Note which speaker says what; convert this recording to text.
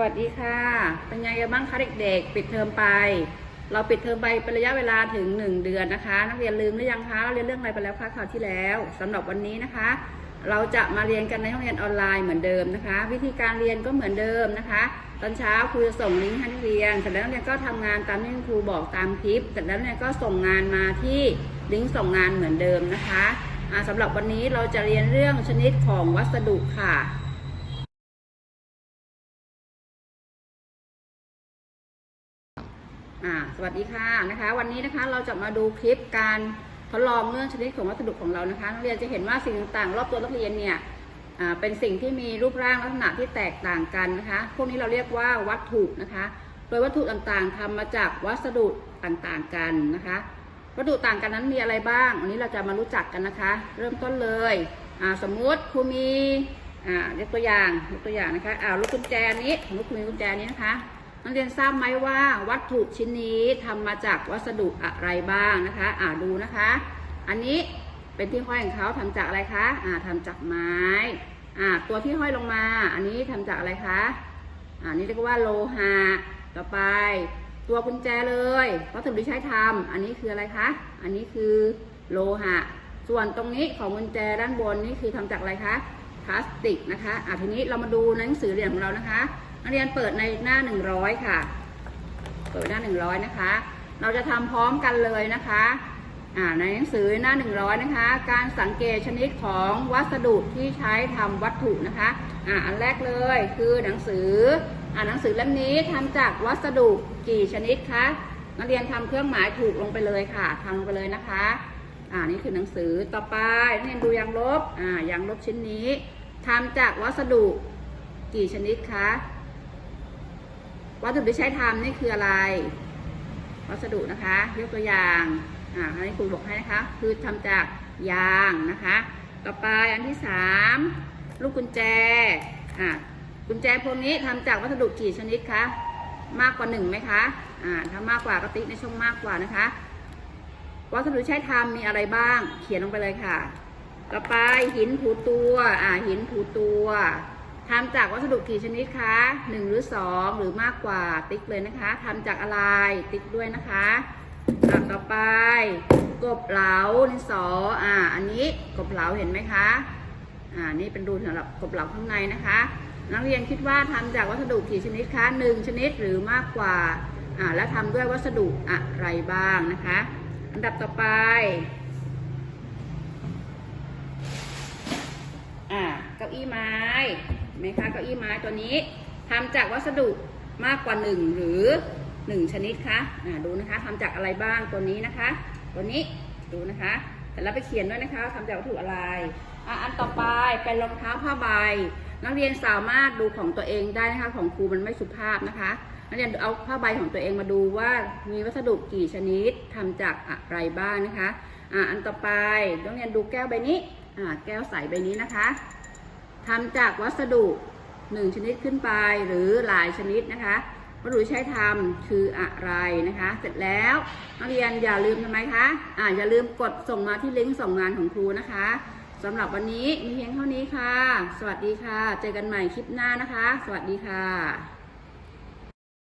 Speaker 1: วัสดีค่ะ เป็นยังไงบ้างคะเด็กๆ ปิดเทอมไป เราปิดเทอมไปเป็นระยะเวลาถึง 1 เดือนนะคะ นักเรียนลืมหรือยังคะเราเรียนเรื่องอะไรไปแล้วคะคราวที่แล้วสำหรับวันนี้นะคะ เราจะมาเรียนกันในห้องเรียนออนไลน์เหมือนเดิมนะคะ วิธีการเรียนก็เหมือนเดิมนะคะ ตอนเช้าครูจะส่งลิงก์ให้นักเรียนเสร็จแล้วนักเรียนก็ทำงานตามที่ครูบอกตามคลิปเสร็จแล้วนักเรียนก็ส่งงานมาที่ลิงก์ส่งงานเหมือนเดิมนะคะอ่าสำหรับวันนี้เราจะเรียนเรื่องชนิดของวัสดุค่ะ อ่าสวัสดีค่ะนะคะ วันนี้นะคะเราจะมาดูคลิปการทดลองเรื่องชนิดของวัสดุของเรานะคะนักเรียนจะเห็นว่าสิ่งต่างๆ รอบตัวนักเรียนเนี่ยอ่าเป็นสิ่งที่มีรูปร่างลักษณะที่แตกต่างกันนะคะ พวกนี้เราเรียกว่าวัตถุนะคะ โดยวัตถุต่างๆทำมาจากวัสดุต่างๆกันนะคะ วัตถุต่างกันนั้นมีอะไรบ้างวันนี้เราจะมารู้จักกันนะคะ เริ่มต้นเลยอ่าสมมุติครูมีอ่ายกตัวอย่างยกตัวอย่างนะคะอ่าลูกกุญแจนี้สมมติครูมีกุญแจนี้นะคะ นักเรียนทราบไหมว่าวัตถุชิ้นนี้ทำมาจากวัสดุอะไรบ้างนะคะ อ่าดูนะคะ อันนี้เป็นที่ห้อยของเขาทำจากอะไรคะ อ่าทำจากไม้ อ่า ตัวที่ห้อยลงมา อันนี้ทำจากอะไรคะ อ่านี่เรียกว่าโลหะ ต่อไป ตัวกุญแจเลยวัสดุที่ใช้ทำอันนี้คืออะไรคะ อันนี้คือโลหะ ส่วนตรงนี้ของกุญแจด้านบนนี่คือทำจากอะไรคะ พลาสติกนะคะ อ่าทีนี้เรามาดูหนังสือเรียนของเรานะคะนักเรียนเปิดในหน้า 100 ค่ะ เปิดหน้า 100 นะคะ เราจะทำพร้อมกันเลยนะคะอ่าในหนังสือหน้า 100 นะคะ การสังเกตชนิดของวัสดุที่ใช้ทำวัตถุนะคะอ่าอันแรกเลยคือหนังสืออ่าหนังสือเล่มนี้ทำจากวัสดุกี่ชนิดคะนักเรียนทำเครื่องหมายถูกลงไปเลยค่ะทำลงไปเลยนะคะอ่านี่คือหนังสือต่อไปนักเรียนดูยางลบอ่ายางลบชิ้นนี้ทำจากวัสดุกี่ชนิดคะ วัสดุที่ใช้ทำนี่คืออะไร วัสดุนะคะ ยกตัวอย่างอ่าอันนี้ครูบอกให้นะคะ คือทำจากยางนะคะ ต่อไปอันที่สามลูกกุญแจอ่ากุญแจพวกนี้ทำจากวัสดุกี่ชนิดคะมากกว่าหนึ่งไหมคะอ่าถ้ามากกว่าก็ติ๊กในช่องมากกว่านะคะ วัสดุใช้ทำมีอะไรบ้าง เขียนลงไปเลยค่ะ ต่อไปหินผูตัวอ่าหินผูตัว ทำจากวัสดุกี่ชนิดคะหนึ่งหรือสองหรือมากกว่าติ๊กเลยนะคะทำจากอะไรติ๊กด้วยนะคะอะต่อไป กบเหลาดินสออ่า อันนี้กบเหลาเห็นไหมคะอ่านี่เป็นรูสำหรับกบเหลาข้างในนะคะ นักเรียนคิดว่าทำจากวัสดุกี่ชนิดคะหนึ่งชนิดหรือมากกว่าอ่าและทำด้วยวัสดุอะไรบ้างนะคะ อันดับต่อไปอ่าเก้าอี้ไม้ ไหมคะเก้าอี้ไม้ตัวนี้ทำจากวัสดุมากกว่าหนึ่งหรือหนึ่งชนิดคะอ่าดูนะคะทำจากอะไรบ้างตัวนี้นะคะ ตัวนี้ดูนะคะแต่เราไปเขียนด้วยนะคะทำจากวัตถุอะไรอะอันต่อไปเป็นรองเท้าผ้าใบนักเรียนสามารถดูของตัวเองได้นะคะของครูมันไม่สุภาพนะคะนักเรียนเอาผ้าใบของตัวเองมาดูว่ามีวัสดุกี่ชนิดทำจากอะไรบ้างนะคะอ่าอันต่อไปนักเรียนดูแก้วใบนี้อ่าแก้วใสใบนี้นะคะ ทำจากวัสดุหนึ่งชนิดขึ้นไปหรือหลายชนิดนะคะวัสดุใช้ทำคืออะไรนะคะ เสร็จแล้วนักเรียนอย่าลืมทำไมคะอ่าอย่าลืมกดส่งมาที่ลิงก์ส่งงานของครูนะคะสำหรับวันนี้มีเพียงเท่านี้ค่ะ สวัสดีค่ะ เจอกันใหม่คลิปหน้านะคะ สวัสดีค่ะ